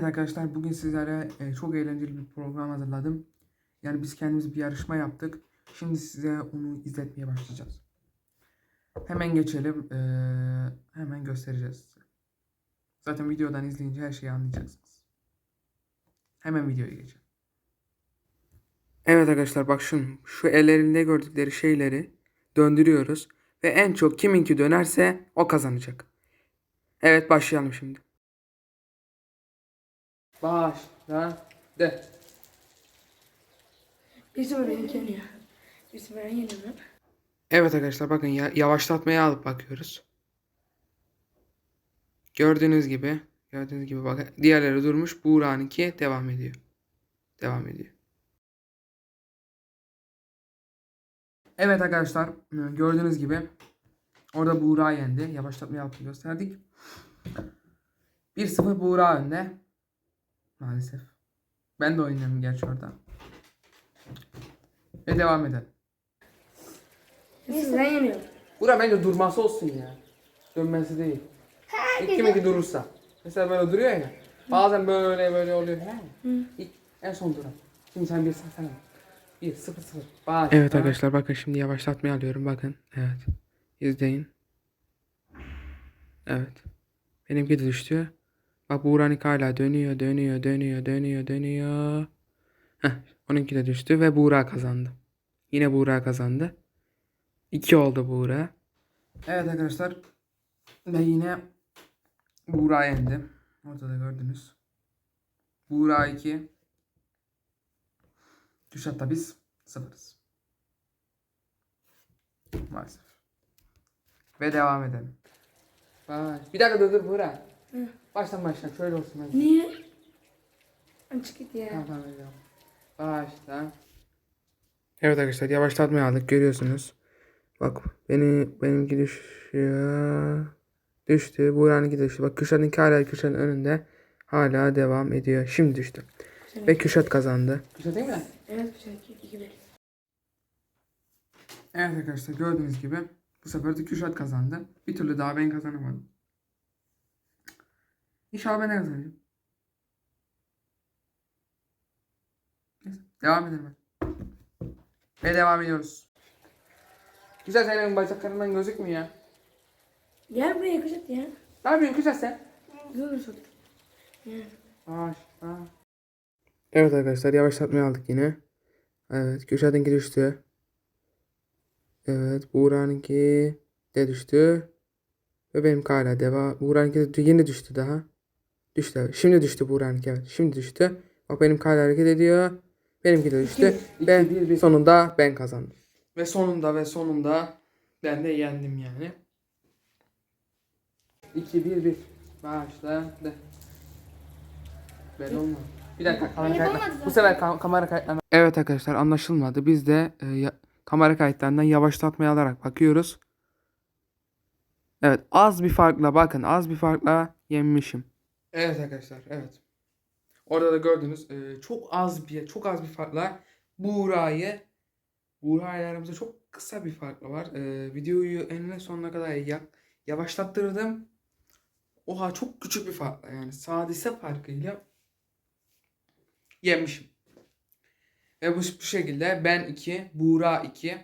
Evet arkadaşlar bugün sizlere e, çok eğlenceli bir program hazırladım. Yani biz kendimiz bir yarışma yaptık. Şimdi size onu izletmeye başlayacağız. Hemen geçelim. e, hemen göstereceğiz size. Zaten videodan izleyince her şeyi anlayacaksınız. Hemen videoya geçelim. Evet arkadaşlar bak şunu. Şu ellerinde gördükleri şeyleri döndürüyoruz. Ve en çok kiminki dönerse o kazanacak. Evet başlayalım şimdi. Başla. De. Bir sıfır benimki yeniyor. Bir sıfır ben yeniyorum. Evet arkadaşlar bakın ya, yavaşlatmaya alıp bakıyoruz. Gördüğünüz gibi gördüğünüz gibi bakın diğerleri durmuş. Buğra'nınki devam ediyor. Devam ediyor. Evet arkadaşlar gördüğünüz gibi orada Buğra yendi. Yavaşlatmayı alıp gösterdik. 1-0 Buğra önde. Maalesef. Ben de oynuyorum gerçi orada. Ve devam edelim. Sıfır ben yeniyorum. Bura bence durması olsun ya. Dönmesi değil. İlk kiminki durursa. Mesela böyle duruyor ya. Bazen böyle böyle oluyor. He. İlk, en son duran. Şimdi sen bir sen sen. Bir sıfır sıfır. Baş. Evet arkadaşlar bakın şimdi yavaşlatmayı alıyorum bakın. Evet. İzleyin. Evet. Benimki de düştü. Bak Buğra'nınki hala dönüyor, dönüyor, dönüyor, dönüyor, dönüyor. Heh, onunki de düştü ve Buğra kazandı. Yine Buğra kazandı. 2 oldu Buğra. Evet arkadaşlar. Ve yine Buğra yendi. Ortada gördünüz. Buğra 2. Kürşat'ta biz sıfırız. Maalesef. Ve devam edelim. Baş. Bir dakika dur dur Buğra. Baştan baştan şöyle olsun hadi. Niye? Açık git ya. Tamam tamam tamam. Başla. Evet arkadaşlar yavaşlatmayı aldık görüyorsunuz. Bak beni benimki düşüyor. Düştü. Buğra'nınki de düştü. Bak Kürşat'ınki hala Kürşat'ın önünde. Hala devam ediyor. Şimdi düştü. Ve Kürşat kazandı. Kürşat değil mi? Evet iki, iki bir. Evet arkadaşlar gördüğünüz gibi bu sefer de Kürşat kazandı. Bir türlü daha ben kazanamadım. İnşallah ben de kazanacağım. Neyse, devam edelim. Ve devam ediyoruz. Güzel senin bacaklarından gözükmüyor ya. Gel buraya yakışık ya. Ne yapıyorsun güzel sen? Dur dur. Evet arkadaşlar yavaşlatmayı aldık yine. Evet Kürşat'ınki düştü. Evet Buğra'nınki de düştü. Ve benim hala devam. Buğra'nınki de yeni düştü daha. Düştü. Şimdi düştü Buğra'nınki evet. Şimdi düştü. Bak benim hala hareket ediyor. Benimki de düştü. İki, ve iki, bir, bir. sonunda ben kazandım. Ve sonunda ve sonunda ben de yendim yani. 2 1 1 Başla. De. Ben olmadı. Bir dakika kamera yapamadı kayıtları. zaten. Bu sefer kam- kamera kayıtlarına. Evet arkadaşlar anlaşılmadı. Biz de e, ya- kamera kayıtlarından yavaşlatmayı alarak bakıyoruz. Evet az bir farkla bakın az bir farkla yenmişim. Evet arkadaşlar evet. Orada da gördünüz e, çok az bir çok az bir farkla Buğra'yı Buğra çok kısa bir farkla var. E, videoyu enine sonuna kadar ya- yavaşlattırdım. Oha çok küçük bir farkla yani sadise farkıyla yenmişim. Ve bu, bu şekilde ben 2, Buğra 2,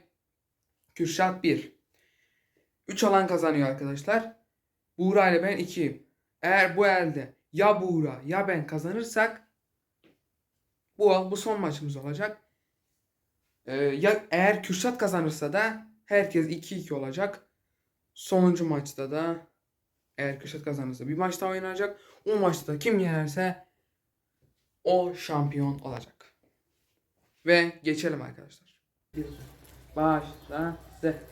Kürşat 1. 3 alan kazanıyor arkadaşlar. Buğra ile ben 2'yim. Eğer bu elde ya Buğra ya ben kazanırsak bu bu son maçımız olacak. Ee, ya eğer Kürşat kazanırsa da herkes 2-2 olacak. Sonuncu maçta da eğer Kürşat kazanırsa bir maç daha oynanacak. O maçta da kim yenerse o şampiyon olacak. Ve geçelim arkadaşlar. Başla. De.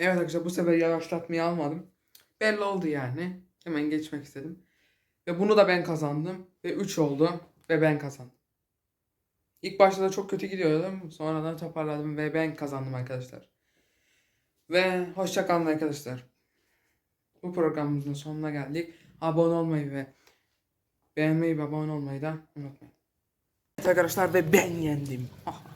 Evet arkadaşlar bu sefer yavaşlatmayı almadım. Belli oldu yani. Hemen geçmek istedim. Ve bunu da ben kazandım. Ve 3 oldu. Ve ben kazandım. İlk başta da çok kötü gidiyordum. Sonradan toparladım ve ben kazandım arkadaşlar. Ve hoşça kalın arkadaşlar. Bu programımızın sonuna geldik. Abone olmayı ve beğenmeyi ve abone olmayı da unutmayın. Evet arkadaşlar ve ben yendim. Ah.